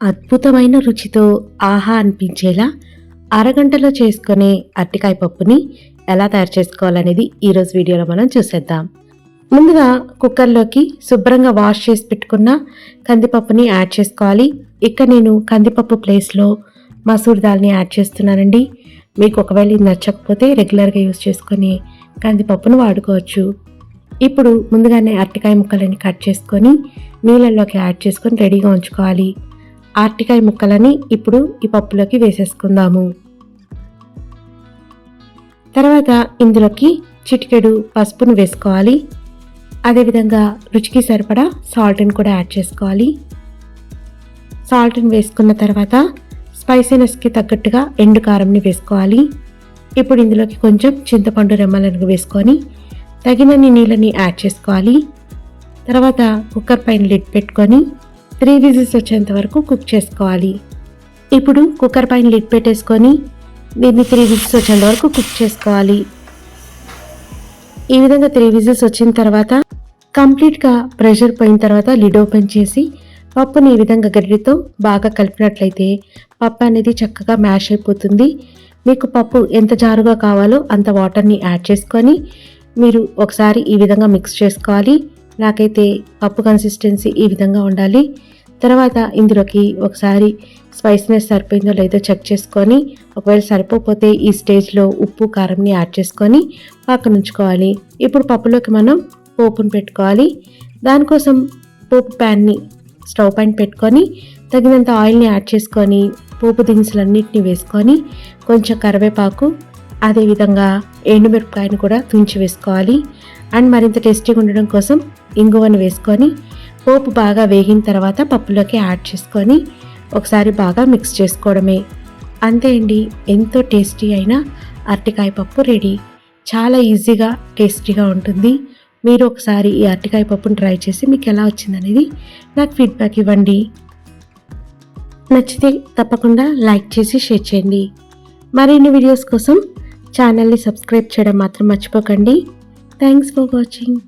అద్భుతమైన రుచితో ఆహా అనిపించేలా అరగంటలో చేసుకునే అరటికాయ పప్పుని ఎలా తయారు చేసుకోవాలనేది ఈరోజు వీడియోలో మనం చూసేద్దాం. ముందుగా కుక్కర్లోకి శుభ్రంగా వాష్ చేసి పెట్టుకున్న కందిపప్పుని యాడ్ చేసుకోవాలి. ఇక్కడ నేను కందిపప్పు ప్లేస్లో మసూర్ దాల్ని యాడ్ చేస్తున్నానండి. మీకు ఒకవేళ ఇది నచ్చకపోతే రెగ్యులర్గా యూస్ చేసుకొని కందిపప్పును వాడుకోవచ్చు. ఇప్పుడు ముందుగానే అరటికాయ ముక్కలని కట్ చేసుకొని నీళ్ళల్లోకి యాడ్ చేసుకొని రెడీగా ఉంచుకోవాలి. అరటికాయ ముక్కలని ఇప్పుడు ఈ పప్పులోకి వేసేసుకుందాము. తర్వాత ఇందులోకి చిటికెడు పసుపును వేసుకోవాలి. అదేవిధంగా రుచికి సరిపడా సాల్ట్ని కూడా యాడ్ చేసుకోవాలి. సాల్ట్ని వేసుకున్న తర్వాత స్పైసీనెస్కి తగ్గట్టుగా ఎండు కారంని వేసుకోవాలి. ఇప్పుడు ఇందులోకి కొంచెం చింతపండు రెమ్మలను వేసుకొని తగినన్ని నీళ్ళని యాడ్ చేసుకోవాలి. తర్వాత కుక్కర్ పైన లిడ్ పెట్టుకొని త్రీ విజిల్స్ వచ్చేంత వరకు కుక్ చేసుకోవాలి. ఇప్పుడు కుక్కర్ పైన లిడ్ పెట్టేసుకొని దీన్ని త్రీ విజిల్స్ వచ్చేంత వరకు కుక్ చేసుకోవాలి. ఈ విధంగా త్రీ విజిల్స్ వచ్చిన తర్వాత కంప్లీట్గా ప్రెషర్ పోయిన తర్వాత లిడ్ ఓపెన్ చేసి పప్పుని ఈ విధంగా గడ్డితో బాగా కలిపినట్లయితే పప్పు అనేది చక్కగా మ్యాష్ అయిపోతుంది. మీకు పప్పు ఎంత జారుగా కావాలో అంత వాటర్ని యాడ్ చేసుకొని మీరు ఒకసారి ఈ విధంగా మిక్స్ చేసుకోవాలి. నాకైతే పప్పు కన్సిస్టెన్సీ ఈ విధంగా ఉండాలి. తర్వాత ఇందులోకి ఒకసారి స్పైస్నెస్ సరిపోయిందో లేదో చెక్ చేసుకొని ఒకవేళ సరిపోతే ఈ స్టేజ్లో ఉప్పు కారంని యాడ్ చేసుకొని పక్కన ఉంచుకోవాలి. ఇప్పుడు పప్పులోకి మనం పోపును పెట్టుకోవాలి. దానికోసం పోపు ప్యాన్ని స్టవ్ పైన పెట్టుకొని తగినంత ఆయిల్ని యాడ్ చేసుకొని పోపు దినుసులన్నింటినీ వేసుకొని కొంచెం కరివేపాకు అదేవిధంగా ఎండుమిరపకాయని కూడా తుంచి వేసుకోవాలి. అండ్ మరింత టేస్టీగా ఉండడం కోసం ఇంగువను వేసుకొని పోపు బాగా వేగిన తర్వాత పప్పులోకి యాడ్ చేసుకొని ఒకసారి బాగా మిక్స్ చేసుకోవడమే. అంతే అండి ఎంతో టేస్టీ అయిన అరటికాయ పప్పు రెడీ. చాలా ఈజీగా టేస్టీగా ఉంటుంది. మీరు ఒకసారి ఈ అరటికాయ పప్పును ట్రై చేసి మీకు ఎలా వచ్చిందనేది నాకు ఫీడ్బ్యాక్ ఇవ్వండి. నచ్చితే తప్పకుండా లైక్ చేసి షేర్ చేయండి. మరిన్ని వీడియోస్ కోసం ఛానల్ని సబ్స్క్రైబ్ చేయడం మాత్రం మర్చిపోకండి. Thanks for watching.